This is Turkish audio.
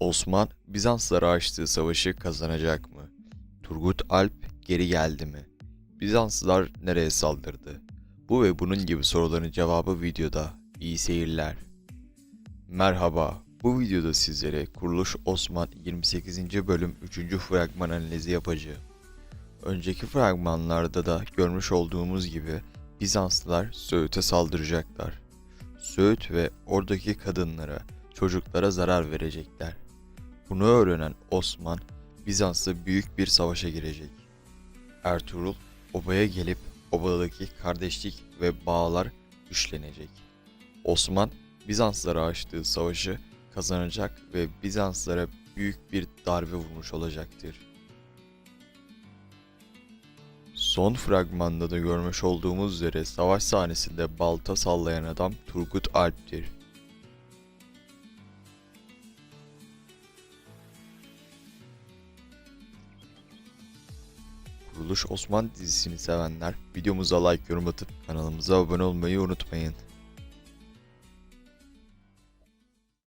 Osman Bizanslara açtığı savaşı kazanacak mı? Turgut Alp geri geldi mi? Bizanslılar nereye saldırdı? Bu ve bunun gibi soruların cevabı videoda. İyi seyirler. Merhaba. Bu videoda sizlere Kuruluş Osman 28. bölüm 3. fragman analizi yapacağım. Önceki fragmanlarda da görmüş olduğumuz gibi Bizanslılar Söğüt'e saldıracaklar. Söğüt ve oradaki kadınlara, çocuklara zarar verecekler. Bunu öğrenen Osman, Bizans'la büyük bir savaşa girecek. Ertuğrul, obaya gelip obadaki kardeşlik ve bağlar güçlenecek. Osman, Bizanslara açtığı savaşı kazanacak ve Bizanslara büyük bir darbe vurmuş olacaktır. Son fragmanda da görmüş olduğumuz üzere savaş sahnesinde balta sallayan adam Turgut Alp'tir. Kuruluş Osman dizisini sevenler videomuza like yorum atıp kanalımıza abone olmayı unutmayın.